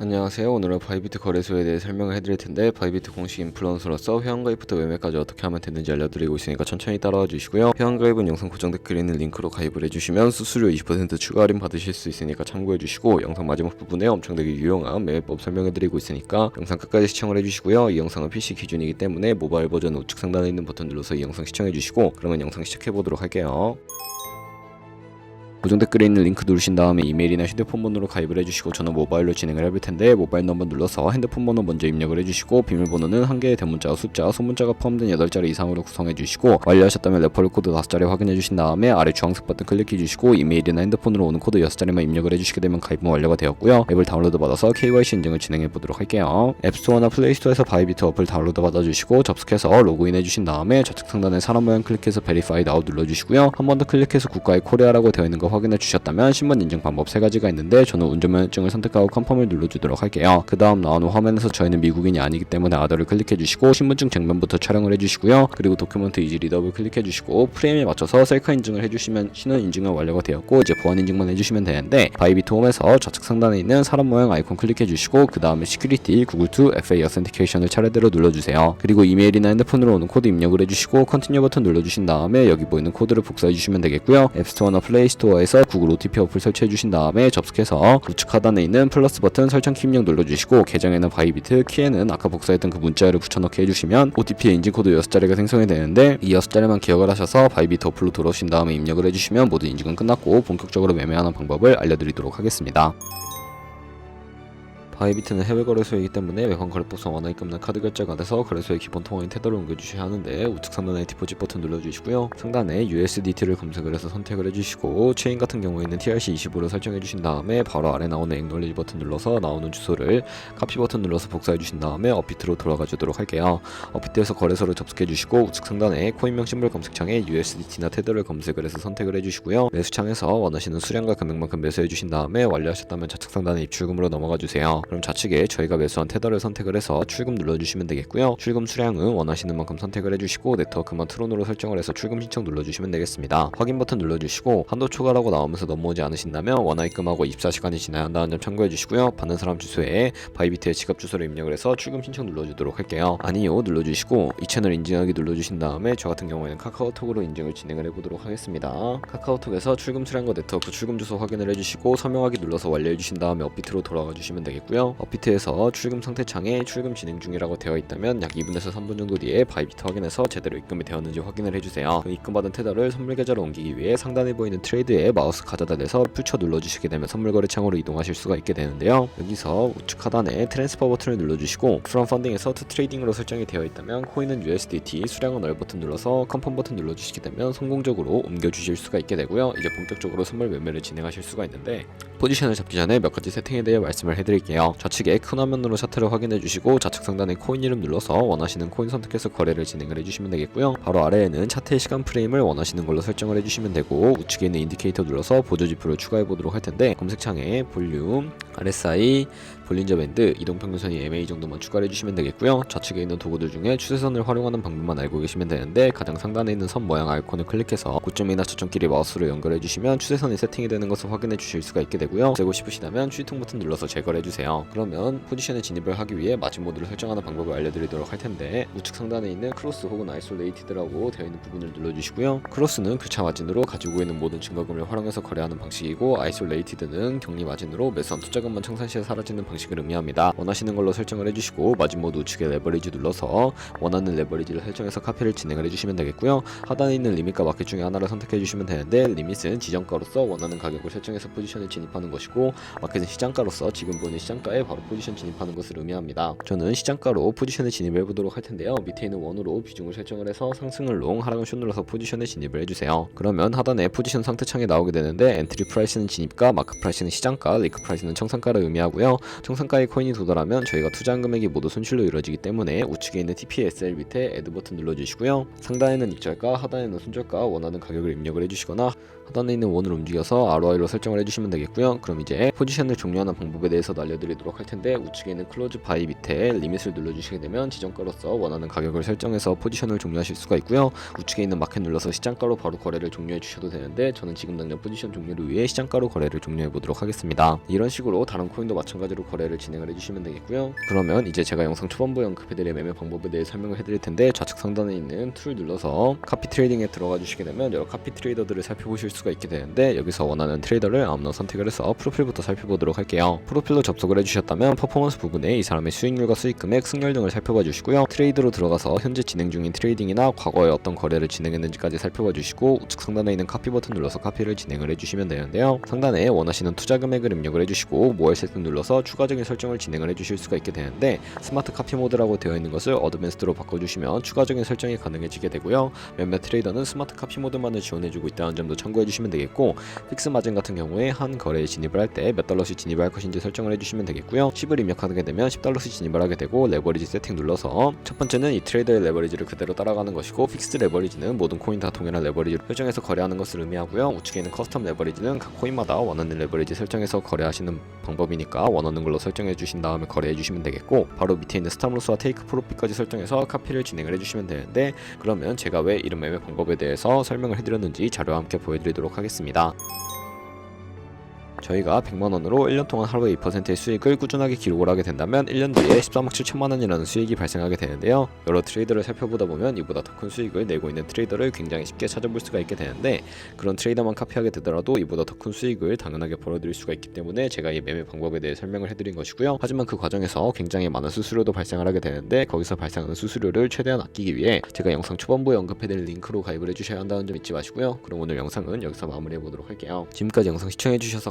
안녕하세요. 오늘은 바이비트 거래소에 대해 설명을 해드릴 텐데 바이비트 공식 인플루언서로서 회원가입부터 매매까지 어떻게 하면 되는지 알려드리고 있으니까 천천히 따라와 주시고요. 회원가입은 영상 고정 댓글에 있는 링크로 가입을 해주시면 수수료 20% 추가 할인 받으실 수 있으니까 참고해 주시고 영상 마지막 부분에 엄청나게 유용한 매매법 설명해드리고 있으니까 영상 끝까지 시청을 해주시고요. 이 영상은 PC 기준이기 때문에 모바일 버전 우측 상단에 있는 버튼 눌러서 이 영상 시청해 주시고 그러면 영상 시작해 보도록 할게요. 고정 댓글에 있는 링크 누르신 다음에 이메일이나 휴대폰 번호로 가입을 해주시고 저는 모바일로 진행을 해볼 텐데 모바일 넘버 눌러서 핸드폰 번호 먼저 입력을 해주시고 비밀번호는 한 개의 대문자와 숫자, 소문자가 포함된 8자리 이상으로 구성해 주시고 완료하셨다면 레퍼럴 코드 5자리 확인해 주신 다음에 아래 주황색 버튼 클릭해 주시고 이메일이나 핸드폰으로 오는 코드 6자리만 입력을 해주시게 되면 가입은 완료가 되었고요. 앱을 다운로드 받아서 KYC 인증을 진행해 보도록 할게요. 앱스토어나 플레이스토어에서 바이비트 어플 다운로드 받아주시고 접속해서 로그인 해주신 다음에 좌측 상단에 사람 모양 클릭해서 베리파이드 아웃 눌러주시고요. 한 번 더 클릭해서 국가의 코리아라고 되어 있는 거 확인해 주셨다면 신분 인증 방법 세 가지가 있는데 저는 운전면허증을 선택하고 컨펌을 눌러주도록 할게요. 그 다음 나오는 화면에서 저희는 미국인이 아니기 때문에 아더를 클릭해 주시고 신분증 정면부터 촬영을 해 주시고요. 그리고 도큐먼트 이지 리더블 클릭해 주시고 프레임에 맞춰서 셀카 인증을 해주시면 신원 인증은 완료가 되었고 이제 보안 인증만 해주시면 되는데 바이비트 홈에서 좌측 상단에 있는 사람 모양 아이콘 클릭해 주시고 그 다음에 시큐리티 구글2 FA 어센티케이션을 차례대로 눌러주세요. 그리고 이메일이나 핸드폰으로 오는 코드 입력을 해주시고 컨티뉴 버튼 눌러주신 다음에 여기 보이는 코드를 복사해 주시면 되겠고요. 앱스토어나 플레이스토어에 서 구글 OTP 어플 설치해 주신 다음에 접속해서 우측 하단에 있는 플러스 버튼 설정 키 입력 눌러주시고 계정에는 바이비트, 키에는 아까 복사했던 그 문자를 붙여넣기 해주시면 OTP의 인증 코드 6자리가 생성이 되는데 이 6자리만 기억을 하셔서 바이비트 어플로 들어오신 다음에 입력을 해주시면 모든 인증은 끝났고 본격적으로 매매하는 방법을 알려드리도록 하겠습니다. 바이비트는 해외 거래소이기 때문에 외환 거래법상 원화입 금는 카드 결제가 안 돼서 거래소의 기본 통화인 테더를 옮겨주셔야 하는데 우측 상단에 디포짓 버튼 눌러주시고요. 상단에 USDT를 검색을 해서 선택을 해주시고 체인 같은 경우에는 TRC20으로 설정해 주신 다음에 바로 아래 나오는 액놀리지 버튼 눌러서 나오는 주소를 카피 버튼 눌러서 복사해 주신 다음에 업비트로 돌아가 주도록 할게요. 업비트에서 거래소를 접속해 주시고 우측 상단에 코인명 심볼 검색창에 USDT나 테더를 검색을 해서 선택을 해주시고요. 매수창에서 원하시는 수량과 금액만큼 매수해 주신 다음에 완료하셨다면 좌측 상단에 입출금으로 넘어가 주세요. 그럼 좌측에 저희가 매수한 테더를 선택을 해서 출금 눌러주시면 되겠고요. 출금 수량은 원하시는 만큼 선택을 해주시고 네트워크만 트론으로 설정을 해서 출금 신청 눌러주시면 되겠습니다. 확인 버튼 눌러주시고 한도 초과라고 나오면서 넘어오지 않으신다면 원화입금하고 24시간이 지나야 한다는 점 참고해 주시고요. 받는 사람 주소에 바이비트의 지갑 주소를 입력을 해서 출금 신청 눌러주도록 할게요. 아니요 눌러주시고 이 채널 인증하기 눌러주신 다음에 저 같은 경우에는 카카오톡으로 인증을 진행을 해보도록 하겠습니다. 카카오톡에서 출금 수량과 네트워크 출금 주소 확인을 해주시고 서명하기 눌러서 완료해 주신 다음에 업비트로 돌아가 주시면 되겠고요. 업비트에서 출금 상태 창에 출금 진행 중이라고 되어 있다면 약 2분에서 3분 정도 뒤에 바이비트 확인해서 제대로 입금이 되었는지 확인을 해주세요. 그 입금받은 테더를 선물 계좌로 옮기기 위해 상단에 보이는 트레이드에 마우스 가져다 대서 퓨처 눌러주시게 되면 선물 거래 창으로 이동하실 수가 있게 되는데요. 여기서 우측 하단에 트랜스퍼 버튼을 눌러주시고 프롬 펀딩에서 투 트레이딩으로 설정이 되어 있다면 코인은 USDT, 수량은 얼 버튼 눌러서 컨펌 버튼 눌러주시게 되면 성공적으로 옮겨주실 수가 있게 되고요. 이제 본격적으로 선물 매매를 진행하실 수가 있는데 포지션을 잡기 전에 몇 가지 세팅에 대해 말씀을 해드릴게요. 좌측에 큰 화면으로 차트를 확인해 주시고 좌측 상단에 코인 이름 눌러서 원하시는 코인 선택해서 거래를 진행을 해주시면 되겠고요. 바로 아래에는 차트의 시간 프레임을 원하시는 걸로 설정을 해주시면 되고 우측에 있는 인디케이터 눌러서 보조 지표를 추가해 보도록 할 텐데 검색창에 볼륨, RSI, 볼린저 밴드, 이동평균선이 MA 정도만 추가해 주시면 되겠고요. 좌측에 있는 도구들 중에 추세선을 활용하는 방법만 알고 계시면 되는데 가장 상단에 있는 선 모양 아이콘을 클릭해서 고점이나 저점끼리 마우스로 연결해 주시면 추세선이 세팅이 되는 것을 확인해 주실 수가 있게 되고요. 제고 싶으시다면 추이통 버튼 눌러서 제거를 해주세요. 그러면 포지션에 진입을 하기 위해 마진 모드를 설정하는 방법을 알려드리도록 할 텐데 우측 상단에 있는 크로스 혹은 아이솔레이티드라고 되어 있는 부분을 눌러주시고요. 크로스는 교차 마진으로 가지고 있는 모든 증거금을 활용해서 거래하는 방식이고 아이솔레이티드는 격리 마진으로 매수한 투자금만 청산 시에 사라지는 방식을 의미합니다. 원하시는 걸로 설정을 해주시고 마진 모드 우측에 레버리지 눌러서 원하는 레버리지를 설정해서 카피를 진행을 해주시면 되겠고요. 하단에 있는 리밋과 마켓 중에 하나를 선택해 주시면 되는데 리밋은 지정가로서 원하는 가격을 설정해서 포지션에 진입하는 것이고 마켓은 시장가로서 지금 보이는 시장 가에 바로 포지션 진입하는 것을 의미합니다. 저는 시장가로 포지션에 진입해 보도록 할 텐데요. 밑에 있는 원으로 비중을 설정을 해서 상승을 롱, 하락은 숏 눌러서 포지션에 진입을 해주세요. 그러면 하단에 포지션 상태 창이 나오게 되는데 엔트리 프라이스는 진입가, 마크 프라이스는 시장가, 리크 프라이스는 청산가를 의미하고요. 청산가의 코인이 도달하면 저희가 투자한 금액이 모두 손실로 이루어지기 때문에 우측에 있는 TPSL 밑에 애드 버튼 눌러주시고요. 상단에는 익절가, 하단에는 손절가 원하는 가격을 입력을 해주시거나 하단에 있는 원을 움직여서 ROI로 설정을 해주시면 되겠고요. 그럼 이제 포지션을 종료하는 방법에 대해서도 알려드 리도록 할 텐데 우측에 있는 클로즈 바이 밑에 리밋을 눌러주시게 되면 지정가로서 원하는 가격을 설정해서 포지션을 종료하실 수가 있고요. 우측에 있는 마켓 눌러서 시장가로 바로 거래를 종료해 주셔도 되는데 저는 지금 당장 포지션 종료를 위해 시장가로 거래를 종료해 보도록 하겠습니다. 이런 식으로 다른 코인도 마찬가지로 거래를 진행을 해주시면 되겠고요. 그러면 이제 제가 영상 초반부에 언급해드릴 매매 방법에 대해 설명을 해드릴 텐데 좌측 상단에 있는 툴 눌러서 카피 트레이딩에 들어가 주시게 되면 여러 카피 트레이더들을 살펴보실 수가 있게 되는데 여기서 원하는 트레이더를 아무나 선택을 해서 프로필부터 살펴보도록 할게요. 프로필로 접속을 해 주셨다면 퍼포먼스 부분에 이 사람의 수익률과 수익 금액, 승률 등을 살펴봐 주시고요. 트레이드로 들어가서 현재 진행 중인 트레이딩이나 과거에 어떤 거래를 진행했는지까지 살펴봐 주시고 우측 상단에 있는 카피 버튼 눌러서 카피를 진행을 해주시면 되는데요. 상단에 원하시는 투자 금액을 입력을 해주시고 모엘 세팅 눌러서 추가적인 설정을 진행을 해주실 수가 있게 되는데 스마트 카피 모드라고 되어 있는 것을 어드밴스드로 바꿔주시면 추가적인 설정이 가능해지게 되고요. 몇몇 트레이더는 스마트 카피 모드만을 지원해주고 있다는 점도 참고해 주시면 되겠고 픽스 마진 같은 경우에 한 거래에 진입을 할 때 몇 달러씩 진입을 할 것인지 설정을 해주시면 되겠고요. 10을 입력하게 되면 10달러씩 진입을 하게 되고 레버리지 세팅 눌러서 첫 번째는 이 트레이더의 레버리지를 그대로 따라가는 것이고 픽스드 레버리지는 모든 코인 다 동일한 레버리지로 설정해서 거래하는 것을 의미하고요. 우측에 있는 커스텀 레버리지는 각 코인마다 원하는 레버리지 설정해서 거래하시는 방법이니까 원하는 걸로 설정해 주신 다음에 거래해 주시면 되겠고 바로 밑에 있는 스탑로스와 테이크 프로핏까지 설정해서 카피를 진행을 해 주시면 되는데 그러면 제가 왜 이런 매매 방법에 대해서 설명을 해드렸는지 자료와 함께 보여드리도록 하겠습니다. 저희가 100만원으로 1년 동안 하루에 2%의 수익을 꾸준하게 기록을 하게 된다면 1년 뒤에 13억 7천만원이라는 수익이 발생하게 되는데요. 여러 트레이더를 살펴보다 보면 이보다 더 큰 수익을 내고 있는 트레이더를 굉장히 쉽게 찾아볼 수가 있게 되는데 그런 트레이더만 카피하게 되더라도 이보다 더 큰 수익을 당연하게 벌어들일 수가 있기 때문에 제가 이 매매 방법에 대해 설명을 해드린 것이고요. 하지만 그 과정에서 굉장히 많은 수수료도 발생을 하게 되는데 거기서 발생하는 수수료를 최대한 아끼기 위해 제가 영상 초반부에 언급해드린 링크로 가입을 해주셔야 한다는 점 잊지 마시고요. 그럼 오늘 영상은 여기서 마무리해 보도록 할게요. 지금까지 영상 시청해주셔서